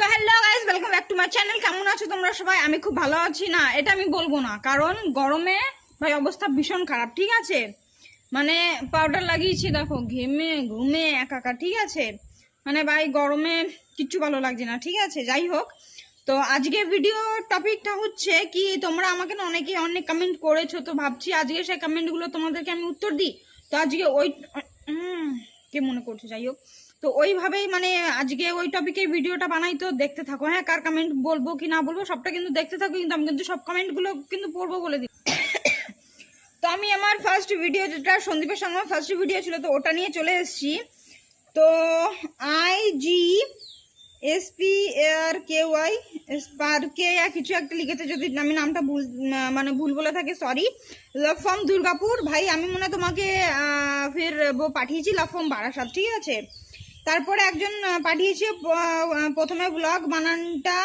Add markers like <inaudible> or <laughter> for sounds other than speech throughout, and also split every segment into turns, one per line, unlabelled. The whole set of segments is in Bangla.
তো hello guys welcome back to my channel কেমন আছো তোমরা সবাই? আমি খুব ভালো আছি। না, এটা আমি বলব না, কারণ গরমে ভাই অবস্থা ভীষণ খারাপ, ঠিক আছে? মানে পাউডার লাগিয়েছি, দেখো, ঘেমে, ঘুমে একাকা ঠিক আছে? মানে ভাই গরমে কিচ্ছু ভালো লাগছে না, ঠিক আছে? যাই হোক, তো আজকে ভিডিও টপিকটা হচ্ছে কি, তোমরা আমাকে না অনেকে অনেক কমেন্ট করেছ, তো ভাবছি আজকে সেই কমেন্টগুলো তোমাদেরকে আমি উত্তর দিই। তো আজকে ওই কে মনে করছ? যাই হোক তো ওইভাবেই মানে আজকে ওই টপিকের ভিডিওটা বানাই তো, দেখতে থাকো। হ্যাঁ কার কমেন্ট বলব কি না বলব, সবটা কিন্তু দেখতে থাকো, কিন্তু আমি কিন্তু সব কমেন্টগুলো কিন্তু পড়ব বলে দিই। তো আমি আমার ফার্স্ট ভিডিও যেটা, সন্দীপের সঙ্গে ফার্স্ট ভিডিও ছিল, তো ওটা নিয়ে চলে এসেছি। তো I G S P R K Y spar K কিছু একটা লিখেছে, যদি আমি নামটা ভুল মানে ভুল বলে থাকে সরি লাভ ফ্রম দুর্গাপুর। ভাই, আমি মনে তোমাকে ফির পাঠিয়েছি লাভ ফ্রম বারাসাত, ঠিক আছে? তারপরে একজন পাঠিয়েছে প্রথমে ব্লগ বানানটা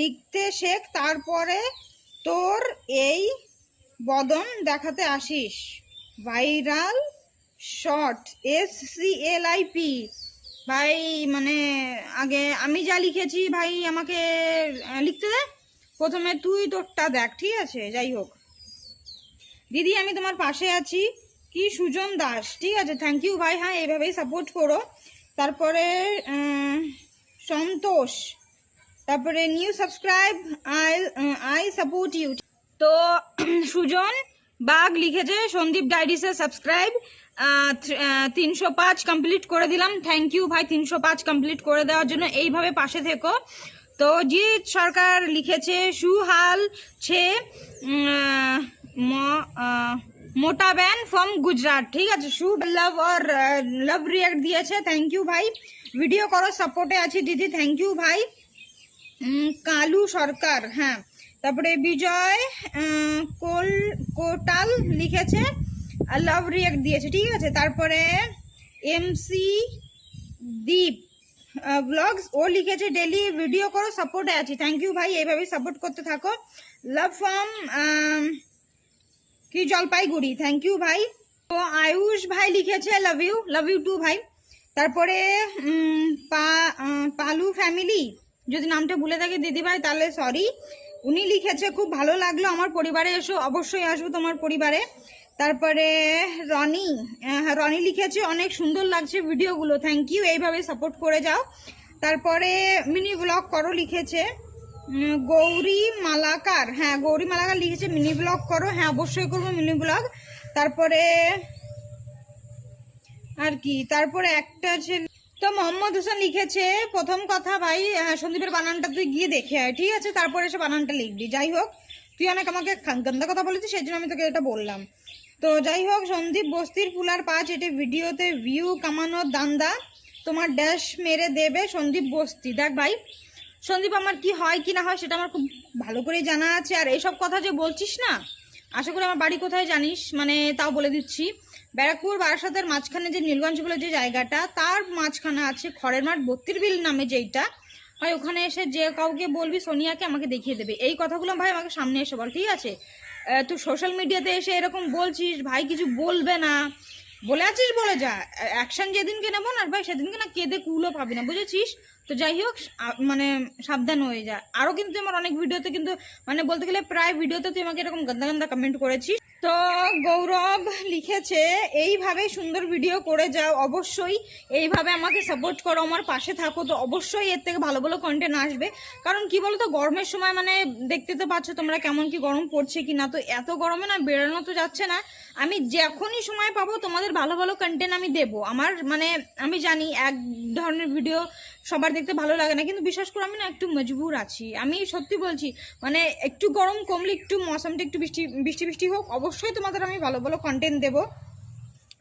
লিখতে শেখ, তারপরে তোর এই বদন দেখাতে আসিস। Viral short S C L I P ভাই মানে আগে আমি যা লিখেছি, ভাই, আমাকে লিখতে দে। প্রথমে তুই তোরটা দেখ, ঠিক আছে? যাই হোক। দিদি, আমি তোমার পাশে আছি। কি সুজন দাস, ঠিক আছে? থ্যাংক ইউ ভাই। হ্যাঁ এইভাবেই সাপোর্ট করো। তারপরে সন্তোষ। তারপরে new subscribe I I support you তো, সুজন বাঘ লিখেছে, সন্দীপ ডায়েরিসে সাবস্ক্রাইব তিনশো পাঁচ কমপ্লিট করে দিলাম। থ্যাংক ইউ ভাই, তিনশো পাঁচ কমপ্লিট করে দেওয়ার জন্য এইভাবে পাশে থেকো। তো, জিৎ সরকার লিখেছে, সুহাল ছে ম- মোটা ব্যান ফ্রম গুজরাট ঠিক আছে শু লাভ আর লাভ রিয়াক্ট দিয়েছে থ্যাংক ইউ ভাই ভিডিও করো সাপোর্টে আছি দিদি থ্যাংক ইউ ভাই কালু সরকার হ্যাঁ তারপরে বিজয় কোল কোটাল লিখেছে লাভ রিয়াক্ট দিয়েছে ঠিক আছে তারপরে এমসি দীপ ব্লগস ও লিখেছে ডেলি ভিডিও করো সাপোর্টে আছি থ্যাংক ইউ ভাই এইভাবেই সাপোর্ট করতে থাকো লাভ ফ্রম কি জলপাইগুড়ি? থ্যাংক ইউ ভাই। তো আয়ুষ ভাই লিখেছে love you love you too ভাই। তারপরে পালু ফ্যামিলি যদি নামটা ভুলে থাকে দিদি ভাই তাহলে সরি উনি লিখেছে খুব ভালো লাগল আমার পরিবারে এসো অবশ্যই আসব তোমার পরিবারে। তারপরে রনি হ্যাঁ, রনি লিখেছে অনেক সুন্দর লাগছে ভিডিওগুলো থ্যাংক ইউ এইভাবে সাপোর্ট করে যাও। তারপরে মিনি ব্লগ করো লিখেছে। গৌরী মালাকার। হ্যাঁ গৌরী মালাকার লিখেছে মিনি ব্লগ করো। হ্যাঁ অবশ্যই করব মিনি ব্লগ। তারপরে আর কি? তারপরে একটা ছেলে তো মোহাম্মদ হোসেন লিখেছে প্রথম কথা ভাই আহ, সন্দীপের বানানটা তুই গিয়ে দেখে আয় ঠিক আছে? তারপরে এসে বানানটা লিখবি। যাই হোক তুই অনেক আমাকে গন্দা কথা বলেছিস সেই জন্য আমি তোকে এটা বললাম। তো যাই হোক সন্দীপ বস্তির ফুলার পাঁচ এটি ভিডিওতে ভিউ কামানোর দান্দা তোমার ড্যাশ মেরে দেবে সন্দীপ বস্তি। দেখ ভাই সন্দীপ, আমার কি হয়, কি না হয় সেটা আমার খুব ভালো করেই জানা আছে। আর এইসব কথা যে বলছিস না, আশা করি আমার বাড়ি কোথায় জানিস মানে তাও বলে দিচ্ছি। ব্যারাকপুর বারাসাতের মাঝখানে যে নীলগঞ্জ বলে যে জায়গাটা, তার মাঝখানে আছে খড়ের মাঠ বত্রির বিল নামে যেইটা। ভাই, ওখানে এসে যে কাউকে বলবি, সোনিয়াকে আমাকে দেখিয়ে দেবে। এই কথাগুলো ভাই আমাকে সামনে এসে বল, ঠিক আছে? তুই সোশ্যাল মিডিয়াতে এসে এরকম বলছিস, ভাই কিছু বলবে না। বলে আছিস বলে যা অ্যাকশন যেদিনকে নেব না ভাই সেদিনকে না কেঁদে কুলো পাবি না, বুঝেছিস? তো যাই হোক মানে সাবধান হয়ে যা। আরও কিন্তু আমার অনেক ভিডিওতে কিন্তু মানে বলতে গেলে প্রায় ভিডিওতে তুই আমাকে এরকম গন্দা গন্দা কমেন্ট করেছিস। তো গৌরব লিখেছে, এইভাবে সুন্দর ভিডিও করে যাও। অবশ্যই এইভাবে আমাকে সাপোর্ট করো, আমার পাশে থাকো। তো অবশ্যই এর থেকে ভালো ভালো কন্টেন্ট আসবে। কারণ কি বলতো, গরমের সময় মানে দেখতে তো পাচ্ছ তোমরা কেমন কি গরম পড়ছে কি না। তো এত গরমে না বেরোনো তো যাচ্ছে না। আমি যখনই সময় পাবো তোমাদের ভালো ভালো কন্টেন্ট আমি দেবো। আমার মানে আমি জানি এক ধরনের ভিডিও সবার দেখতে ভালো লাগে না, কিন্তু বিশ্বাস করে আমি না একটু মজবুর আছি। আমি সত্যি বলছি মানে একটু গরম কমলে একটু মৌসামটা একটু বৃষ্টি বৃষ্টি বৃষ্টি হোক, অবশ্যই তোমাদের আমি ভালো ভালো কন্টেন্ট দেবো।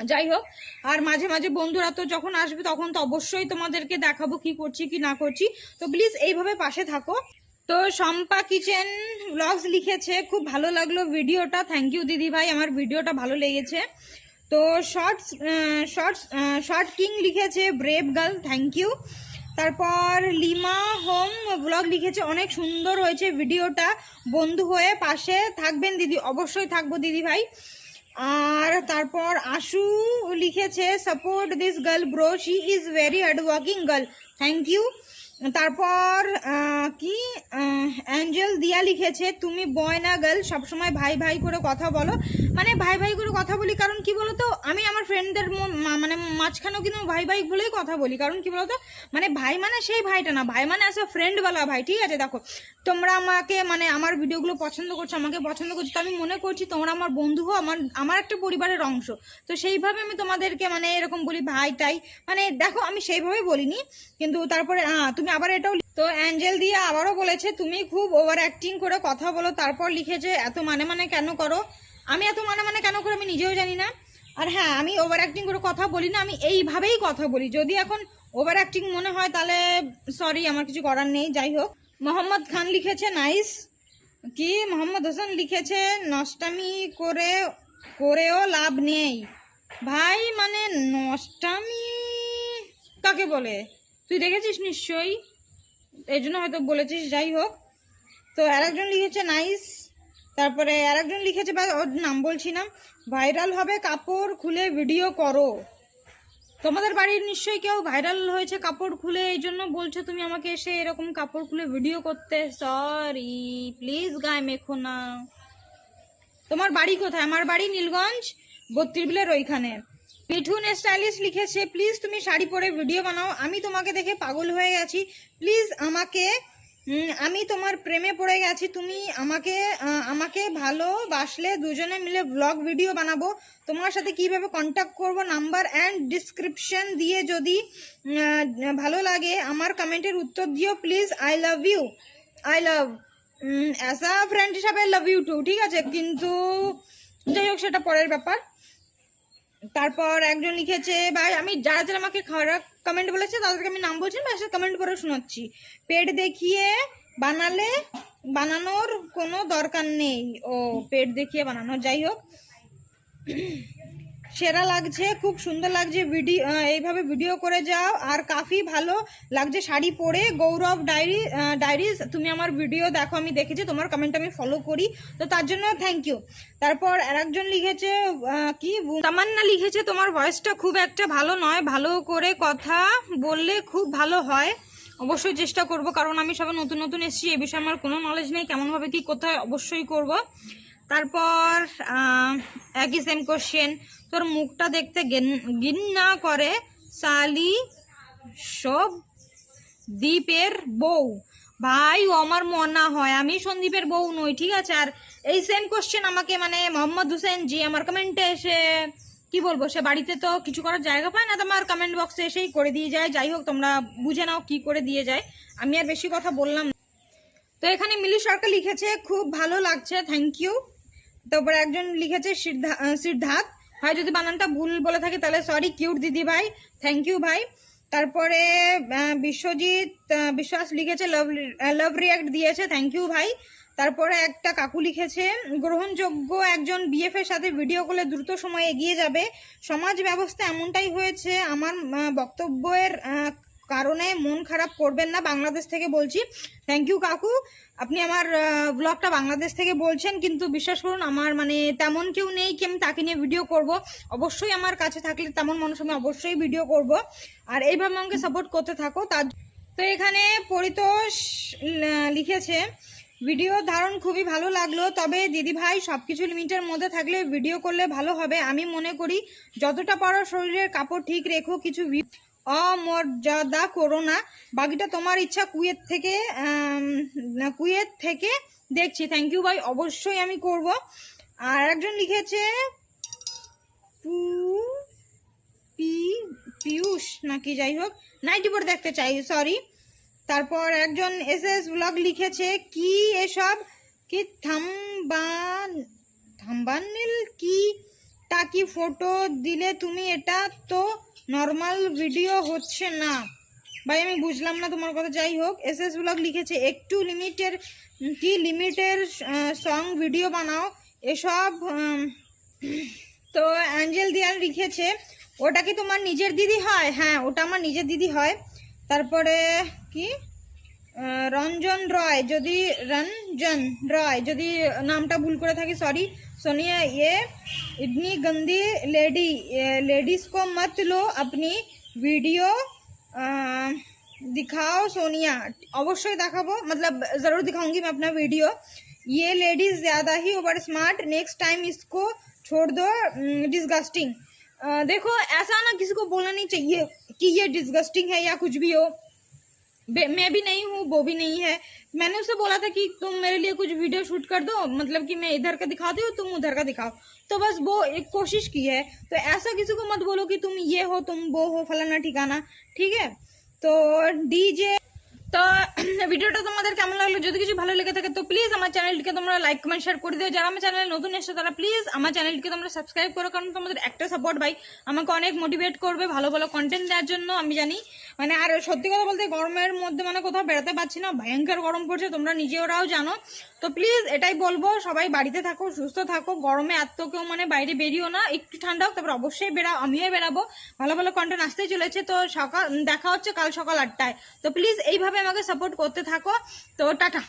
যাই হোক, আর মাঝে মাঝে বন্ধুরা তো যখন আসবে তখন তো অবশ্যই তোমাদেরকে দেখাবো কি করছি, কি না করছি। তো প্লিজ এইভাবে পাশে থাকো। তো শম্পা কিচেন ব্লগস লিখেছে, খুব ভালো লাগল ভিডিওটা। থ্যাংক ইউ দিদি ভাই, আমার ভিডিওটা ভালো লেগেছে। তো শর্টস শর্টস শর্ট কিং লিখেছে ব্রেভ গার্ল থ্যাংক ইউ তারপর লিমা হোম ব্লগ লিখেছে, অনেক সুন্দর হয়েছে ভিডিওটা। বন্ধু হয়ে পাশে থাকবেন দিদি, অবশ্যই থাকব দিদি ভাই। আর তারপর আশু লিখেছে support this girl bro she is very hard working girl thank you তারপর কি? অ্যাঞ্জেল দিয়া লিখেছে তুমি বয় না গার্ল সবসময় ভাই ভাই করে কথা বলো। মানে ভাই ভাই করে কথা বলি কারণ কি বলতো? আমি আমার ফ্রেন্ডদের মানে মাঝখানেও কিন্তু ভাই ভাই বলেই কথা বলি কারণ কি বলতো? মানে ভাই মানে সেই ভাইটা না ভাই মানে আছে ফ্রেন্ডওয়ালা ভাই ঠিক আছে? দেখো তোমরা আমাকে মানে আমার ভিডিওগুলো পছন্দ করছ আমাকে পছন্দ করছ তো আমি মনে করছি তোমরা আমার বন্ধু হো আমার আমার একটা পরিবারের অংশ। তো সেইভাবে আমি তোমাদেরকে মানে এরকম বলি ভাই টাই মানে দেখো আমি সেইভাবে বলিনি কিন্তু তারপরে আহ, তুমি আবার এটাও তো অ্যাঞ্জেল দিয়ে আবারও বলেছে, তুমি খুব ওভার অ্যাক্টিং করে কথা বলো, তারপর লিখেছে এত মানে মানে কেন করো? আমি এত মানে মানে কেন করে আমি নিজেও জানি না। আর হ্যাঁ আমি ওভার অ্যাক্টিং করে কথা বলি না, আমি এইভাবেই কথা বলি। যদি এখন ওভার অ্যাক্টিং মনে হয়, তাহলে সরি আমার কিছু করার নেই, যাই হোক। মোহাম্মদ খান লিখেছে, নাইস। কি? মোহাম্মদ হোসেন লিখেছে, নষ্টামি করে, করেও লাভ নেই। ভাই মানে নষ্টামি? কাকে বলে? তুই দেখেছিস নিশ্চয়ই? এই জন্য হয়তো বলেছিস, যাই হোক। তো আরেকজন লিখেছে, নাইস। তারপরে আরেকজন লিখেছে, বা ওর নাম বলছি না, ভাইরাল হবে কাপড় খুলে ভিডিও করো। তোমাদের বাড়ির নিশ্চয়ই কেউ ভাইরাল হয়েছে কাপড় খুলে, এই জন্য বলছো তুমি আমাকে এসে এরকম কাপড় খুলে ভিডিও করতে। সরি প্লিজ গায়ে মেখো না। তোমার বাড়ি কোথায়? আমার বাড়ি নীলগঞ্জ বত্রিবিলের ওইখানে। মিঠুন স্টাইলিশ লিখেছে, প্লিজ তুমি শাড়ি পরে ভিডিও বানাও, আমি তোমাকে দেখে পাগল হয়ে গেছি। প্লিজ আমাকে আমি তোমার প্রেমে পড়ে গেছি। তুমি আমাকে আমাকে ভালোবাসলে দুজনে মিলে ব্লগ ভিডিও বানাবো। তোমার সাথে কীভাবে কন্ট্যাক্ট করব নাম্বার অ্যান্ড ডিসক্রিপশন দিয়ে যদি ভালো লাগে, আমার কমেন্টের উত্তর দিও। Please I love you I love as a friend হিসাবে লাভ ইউ টু ঠিক আছে? কিন্তু, যাই হোক, সেটা পরের ব্যাপার। তারপর একজন লিখেছে, ভাই, আমি যারা যারা আমাকে খারাপ কমেন্ট বলেছে, তাদেরকে আমি নাম বলছি বা কমেন্ট করে শোনাচ্ছি। পেট দেখিয়ে বানালে, বানানোর কোনো দরকার নেই। ও, পেট দেখিয়ে বানানো, যাই হোক। সেরা লাগছে, খুব সুন্দর লাগছে ভিডিও এইভাবে ভিডিও করে যাও। আর কাফি ভালো লাগছে শাড়ি পরে। গৌরব ডায়েরি ডায়েরিজ, তুমি আমার ভিডিও দেখো, আমি দেখেছি, তোমার কমেন্ট আমি ফলো করি। তো তার জন্য থ্যাংক ইউ তারপর আর একজন লিখেছে কি? তামান্না লিখেছে, তোমার ভয়েসটা খুব একটা ভালো নয়, ভালো করে কথা বললে খুব ভালো হয়। অবশ্যই চেষ্টা করব, কারণ আমি সবাই নতুন নতুন এসেছি, এ বিষয়ে আমার কোনো নলেজ নেই, কেমনভাবে কি কোথায় অবশ্যই করব। তারপর একই সেম কোশ্চেন তোর মুখটা দেখতে গিন্না করে সালি সব দ্বীপের বউ। ভাই, ও আমার মনা হয়, আমি সন্দীপের বউ নই, ঠিক আছে? আর এই সেম কোশ্চেন আমাকে মানে মোহাম্মদ হুসেন জি আমার কমেন্টে এসে কি বলব, সে বাড়িতে তো কিছু করার জায়গা পায় না তোমার কমেন্ট বক্সে এসেই করে দিয়ে যায়। যাই হোক, তোমরা বুঝে নাও কি করে দিয়ে যায়। আমি আর বেশি কথা বললাম তো এখানে মিলি সরকার লিখেছে, খুব ভালো লাগছে থ্যাংক ইউ তারপরে একজন লিখেছে সিদ্ধার্থ। ভাই, যদি বানানটা ভুল বলে থাকে, তাহলে সরি কিউট দিদি ভাই থ্যাংক ইউ ভাই। তারপরে বিশ্বজিৎ বিশ্বাস লিখেছে লাভ লাভ রিয়াক্ট দিয়েছে থ্যাংক ইউ ভাই। তারপরে একটা কাকু লিখেছে, গ্রহণযোগ্য একজন বিএফ এর সাথে ভিডিও করলে দ্রুত সময় এগিয়ে যাবে। সমাজ ব্যবস্থা এমনটাই হয়েছে। আমার বক্তব্যের কারণে মন খারাপ করবেন না, বাংলাদেশ থেকে বলছি। থ্যাংক ইউ কাকু। আপনি আমার ব্লগটা বাংলাদেশ থেকে বলছেন, কিন্তু বিশ্বাস করুন, আমার মানে তেমন কেউ নেই কি আমি তাকে নিয়ে ভিডিও করব। অবশ্যই আমার কাছে থাকলে তেমন মানুষ আমি অবশ্যই ভিডিও করব। আর এইভাবে আমাকে সাপোর্ট করতে থাকো। তার তো এখানে পরিতোষ লিখেছে ভিডিও ধারণ খুবই ভালো লাগল, তবে দিদি ভাই সব কিছু লিমিটের মধ্যে থাকলে ভিডিও করলে ভালো হবে। আমি মনে করি, যতটা পারো শরীরের কাপড় ঠিক রেখো, কিছু অমর্যাদা করো না। বাকিটা তোমার ইচ্ছা কুয়েত থেকে কুয়েত থেকে দেখছি। থ্যাংক ইউ ভাই, অবশ্যই আমি করব। আর একজন লিখেছে, পু- পি পিয়ুষ নাকি, যাই হোক। নাইটি পরে দেখতে চাই সরি তারপর একজন এস এস ব্লগ লিখেছে, কি এসব? কি থাম্বান, থাম্বানিল কি? টাকি ফটো দিলে তুমি এটা তো নর্মাল ভিডিও হচ্ছে না। ভাই, আমি বুঝলাম না তোমার কথা। যাই হোক এস এস ব্লগ লিখেছে, একটু লিমিটের কি লিমিটের সং ভিডিও বানাও। এসব তো অ্যাঞ্জেল দিয়ান লিখেছে, ওটা কি তোমার নিজের দিদি হয়? হ্যাঁ ওটা আমার নিজের দিদি হয়। তারপরে কি? রঞ্জন রয়, যদি রঞ্জন রয়, যদি নামটা ভুল করে থাকি সরি सोनिया ये इतनी गंदी लेडी लेडीज़ को मत लो अपनी वीडियो। आ, दिखाओ सोनिया अवश्य देखाबो मतलब ज़रूर दिखाऊँगी मैं अपना वीडियो। ये लेडीज़ ज़्यादा ही ओवर स्मार्ट नेक्स्ट टाइम इसको छोड़ दो डिस्गस्टिंग देखो ऐसा ना किसी को बोलना नहीं चाहिए कि ये डिस्गस्टिंग है या कुछ भी हो। मैं भी नहीं हूँ, वो भी नहीं है। मैंने उससे बोला था कि तुम मेरे लिए कुछ वीडियो शूट कर दो मतलब कि मैं इधर का दिखा दो तुम उधर का दिखाओ। तो बस वो एक कोशिश की है तो ऐसा किसी को मत बोलो कि तुम ये हो, तुम वो हो, फलाना ठिकाना, ठीक है? तो डीजे তো, <clears throat> ভিডিওটা তোমাদের কেমন লাগল? যদি কিছু ভালো লেগে থাকে, তো প্লিজ আমার চ্যানেলটিকে তোমরা লাইক কমেন্ট শেয়ার করে দিও। যারা আমার চ্যানেলে নতুন এসেছ, তারা প্লিজ আমার চ্যানেলটিকে তোমরা সাবস্ক্রাইব করো, কারণ তোমাদের একটা সাপোর্ট ভাই আমাকে অনেক মোটিভেট করবে ভালো ভালো কন্টেন্ট দেওয়ার জন্য, আমি জানি। মানে আর সত্যি কথা বলতে গরমের মধ্যে মানে কোথাও বেড়াতে পারছি না, ভয়ঙ্কর গরম পড়ছে, তোমরা নিজেরাও জানো। তো প্লিজ এটাই বলব, সবাই বাড়িতে থাকো, সুস্থ থাকো, গরমে এত কেউ মানে বাইরে বেরিও না, একটু ঠান্ডা হোক, তারপর অবশ্যই বেরাও আমিও বেরাবো ভালো ভালো কন্টেন্ট আসতেই চলেছে, তো সকাল, দেখা হচ্ছে কাল সকাল আটটায়। তো প্লিজ এইভাবে আমাকে সাপোর্ট করতে থাকো তো টাটা